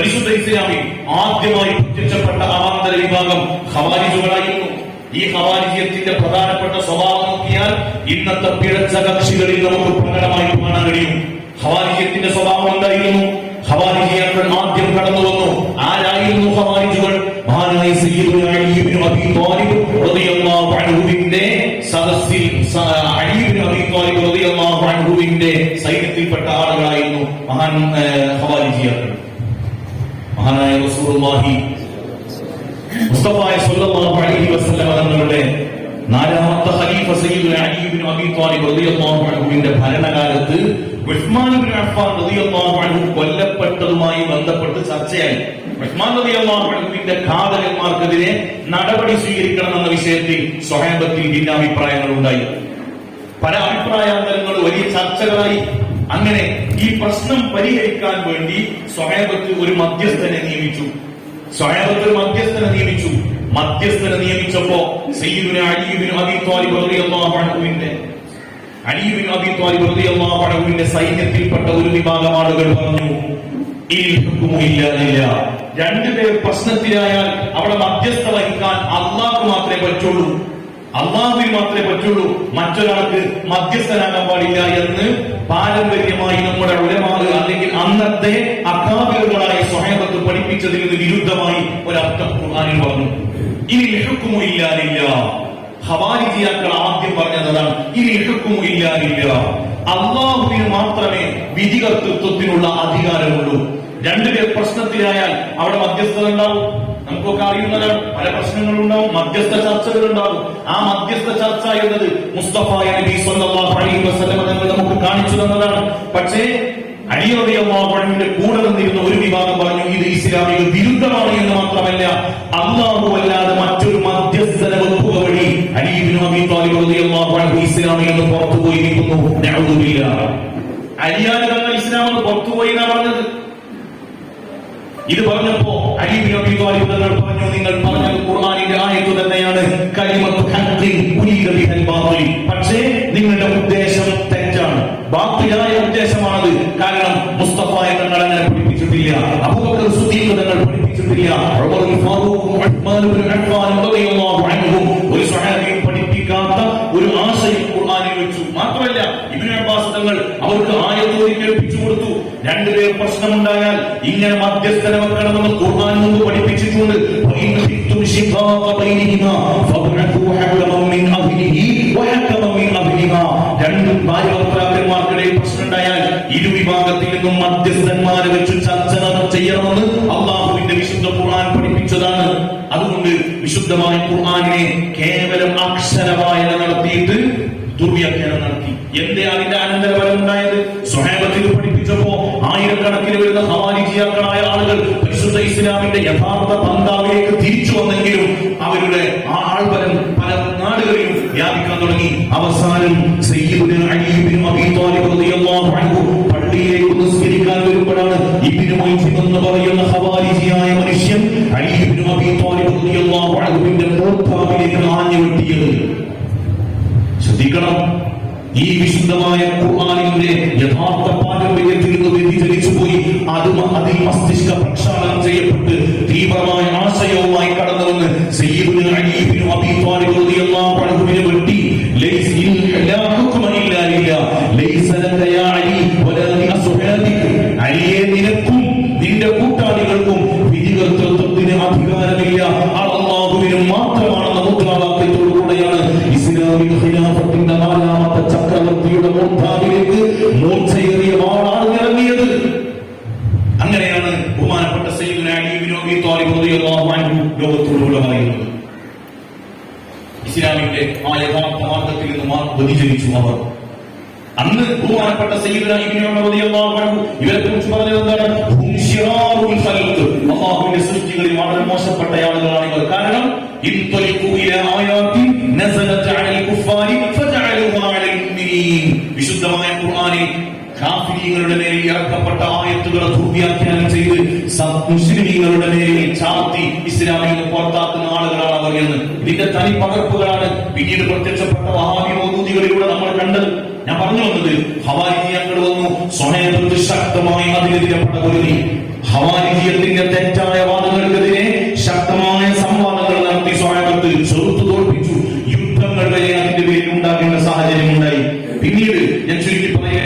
പരിശുദ്ധ ഇസ്ലാമിൽ ആദ്യമായി പ്രത്യക്ഷപ്പെട്ട അവാന്തര വിഭാഗം ഹവാരിജുകളായിരുന്നു ഈ ഹവാരിജിയത്തിന്റെ പ്രധാനപ്പെട്ട സ്വഭാവം നോക്കിയാൽ ഇന്നത്തെ പിഴച്ച കക്ഷികളിൽ നമുക്ക് പ്രകടമായി കാണാൻ കഴിയും. ഖവാരിജിയത്തിന്റെ സ്വഭാവം എന്തായിരുന്നു? ഹവാരിജിയാക്കൾ ആദ്യം കടന്നു വന്നു. ആരായിരുന്നു ഹവാരിജുകൾ ഇബ്നു അബീ ത്വാലിബ് റളിയല്ലാഹു അൻഹുവിന്റെ സദസ്സിൽ റളിയല്ലാഹു അൻഹുവിന്റെ സൈന്യത്തിൽപ്പെട്ട ആളുകളായിരുന്നു മഹാൻ ഖവാരിജിയങ്ങൾ മഹാനായ റസൂലുള്ളാഹി മുസ്തഫായ സല്ലല്ലാഹു അലൈഹി വസല്ലം തങ്ങളുടെ നാലാമത്തെ ഖലീഫ സയ്യിദുന അലി ഇബ്നു അബീ ത്വാലിബ് റളിയല്ലാഹു അൻഹുവിന്റെ ഭരണകാലത്ത് ഉസ്മാൻ ഇബ്നു അഫ്ഫാൻ റളിയല്ലാഹു അൻഹു കൊല്ലപ്പെട്ടതുമായി ബന്ധപ്പെട്ട് ചർച്ചയായി. ഉസ്മാൻ റളിയല്ലാഹു അൻഹുവിന്റെ ഘാതകന്മാർക്കെതിരെ നടപടി സ്വീകരിക്കണമെന്ന വിഷയത്തിൽ സ്വഹാബത്തിൽ ഭിന്നാഭിപ്രായങ്ങൾ ഉണ്ടായി പല അഭിപ്രായാന്തരങ്ങൾ വലിയ ചർച്ചകളായി അങ്ങനെ ഈ പ്രശ്നം പരിഹരിക്കാൻ വേണ്ടി സ്വഹേബത്ത് ഒരു മധ്യസ്ഥനെ നിയമിച്ചു. സ്വഹേബത്ത് ഒരു മധ്യസ്ഥനെ നിയമിച്ചു. മധ്യസ്ഥനെ നിയമിച്ചപ്പോ റളിയല്ലാഹു റളിയല്ലാഹു സൈന്യത്തിൽപ്പെട്ട ഒരു വിഭാഗം ആളുകൾ പറഞ്ഞു. രണ്ടുപേർ പ്രശ്നത്തിലായാൽ അവിടെ മധ്യസ്ഥ വഹിക്കാൻ അള്ളാഹ് മാത്രമേ പറ്റുള്ളൂ. അള്ളാഹുവിന് മാത്രമേ പറ്റുള്ളൂ. മറ്റൊരാൾക്ക് മധ്യസ്ഥനാകാൻ പാടില്ല എന്ന് പാരമ്പര്യമായി നമ്മുടെ ഉടമകൾ അല്ലെങ്കിൽ അന്നത്തെ അക്കാബിലുകളായ സ്വഹേബത്ത് പഠിപ്പിച്ചതിൽ നിന്ന് വിരുദ്ധമായി ഒരർത്ഥം ഖുർആനിൽ പറഞ്ഞു. ഇനി ലഹുക്കുമു ഇല്ലാതില്ല ഹവാരിജിയാക്കൾ ആദ്യം പറഞ്ഞതാണ് ഇനി ലഹുക്കുമു ഇല്ലാതില്ല അള്ളാഹുവിന് മാത്രമേ വിധി വിധികർത്തൃത്വത്തിനുള്ള അധികാരമുള്ളൂ. രണ്ടുപേർ പ്രശ്നത്തിലായാൽ അവിടെ മധ്യസ്ഥത ഉണ്ടാവും. നമുക്കൊക്കെ അറിയുന്നതാണ് പല പ്രശ്നങ്ങളുണ്ടാവും മധ്യസ്ഥ ചർച്ചകൾ ഉണ്ടാവും ആ മധ്യസ്ഥ ചർച്ച എന്നത് മുസ്തഫ നബി സ്വല്ലല്ലാഹു അലൈഹി നമുക്ക് കാണിച്ചു തന്നതാണ്. പക്ഷേ അലിയറിയാഹുവിന്റെ കൂടെ നിന്നിരുന്ന ഒരു വിഭാഗം പറഞ്ഞു ഇത് ഇസ്ലാമിക വിരുദ്ധമാണ് എന്ന് മാത്രമല്ല അള്ളാഹു മറ്റൊരു മധ്യസ്ഥന വെക്കുക വഴി അലീബിനും അബി താലിബ് അൻഹു ഇസ്ലാമിൽ നിന്ന് പുറത്തു പോയിരിക്കുന്നു നഅൂദുബില്ല അലിയാൻ തങ്ങൾ ഇസ്ലാം പുറത്തുപോയി എന്നാ പറഞ്ഞത്? ഇത് പറഞ്ഞപ്പോ തങ്ങൾ പറഞ്ഞു നിങ്ങൾ പറഞ്ഞത് ആയത്ത് തന്നെയാണ്. പക്ഷേ നിങ്ങളുടെ ഉദ്ദേശം തെറ്റാണ്. ബാത്തിലായ ഉദ്ദേശമാണത്. കാരണം മുസ്തഫ തങ്ങൾ അങ്ങനെ പഠിപ്പിച്ചിട്ടില്ല. അബൂബക്കർ തങ്ങൾ പഠിപ്പിച്ചിട്ടില്ല. കുടുംബത്തിലെ പ്രശ്നമുണ്ടായാൽ ഇങ്ങനെ മധ്യസ്ഥന വെക്കണമെന്ന് ഖുർആൻ മുമ്പ് പഠിപ്പിച്ചിട്ടുണ്ട്. രണ്ട് ഭാര്യ ഭർത്താക്കന്മാർക്കിടയിൽ പ്രശ്നം ഉണ്ടായാൽ ഇരു വിഭാഗത്തിൽ നിന്നും മധ്യസ്ഥന്മാരെ വെച്ച് ചർച്ച ചെയ്യണമെന്ന് അള്ളാഹുവിന്റെ വിശുദ്ധ ഖുർആൻ പഠിപ്പിച്ചതാണ്. അതുകൊണ്ട് വിശുദ്ധമായ ഖുർആാനിനെ കേവലം അക്ഷരവായന നടത്തിയിട്ട് ദുർവ്യാഖ്യാനം നടത്തി. എന്തേ അതിന്റെ അനന്തരഫലം ഉണ്ടായത്? സ്വഹേബത്തിൽ ആയിരക്കണക്കിന് വരുന്ന ഹവാരിജിയാക്കളായ ആളുകൾ പരിശുദ്ധ ഇസ്ലാമിന്റെ യഥാർത്ഥ പന്താവിലേക്ക് തിരിച്ചു വന്നെങ്കിലും അവരുടെ ആ ആൾബലം പല നാടുകളിലും വ്യാപിക്കാൻ തുടങ്ങി. അവസാനം എന്ന് പറയുന്ന ഹവാരിജിയായ മനുഷ്യൻ ത്വാലിബ് റളിയല്ലാഹു അൻഹുവിന്റെ ശ്രദ്ധിക്കണം. ഈ വിശുദ്ധമായ ഖുർആാനിന്റെ യഥാർത്ഥ പാരമ്പര്യത്തിൽ നിന്ന് വ്യതിചലിച്ചു പോയി അത് അതിൽ മസ്തിഷ്ക പ്രക്ഷാളനം ചെയ്യപ്പെട്ട് തീവ്രമായ ആശയവുമായി കടന്നു വന്ന് വെട്ടി ലൈസ ഇല്ലാ. ലൈസ മാ- വ്യതിചലിച്ചു അവർ അന്ന് ബഹുമാനപ്പെട്ട ഉമർ സൃഷ്ടികളിൽ വളരെ മോശപ്പെട്ട ആളുകളാണ് ഇവർ. കാരണം കാഫിരീങ്ങളുടെ മേൽ ഇറക്കപ്പെട്ട ആയത്തുകളെ ദുർവ്യാഖ്യാനം ചെയ്ത് മുസ്ലിമീങ്ങളുടെ മേൽ ചാർത്തി ഇസ്ലാമിനെ പുറത്താക്കുന്ന ആളുകളാണ് അവർ എന്ന്. ഇതിന്റെ തനി പകർപ്പുകളാണ് പിന്നീട് പ്രത്യക്ഷപ്പെട്ട വഹാബി മൗദൂദികളിലൂടെ നമ്മൾ കണ്ടത്. ഞാൻ പറഞ്ഞു വന്നത് ഹവാരിജിയങ്ങൾ വന്നു സ്വമേധത്ത് ശക്തമായി അതിനെതിരെ പടപൊരുതി. ഹവാരിജിയത്തിന്റെ തെറ്റായ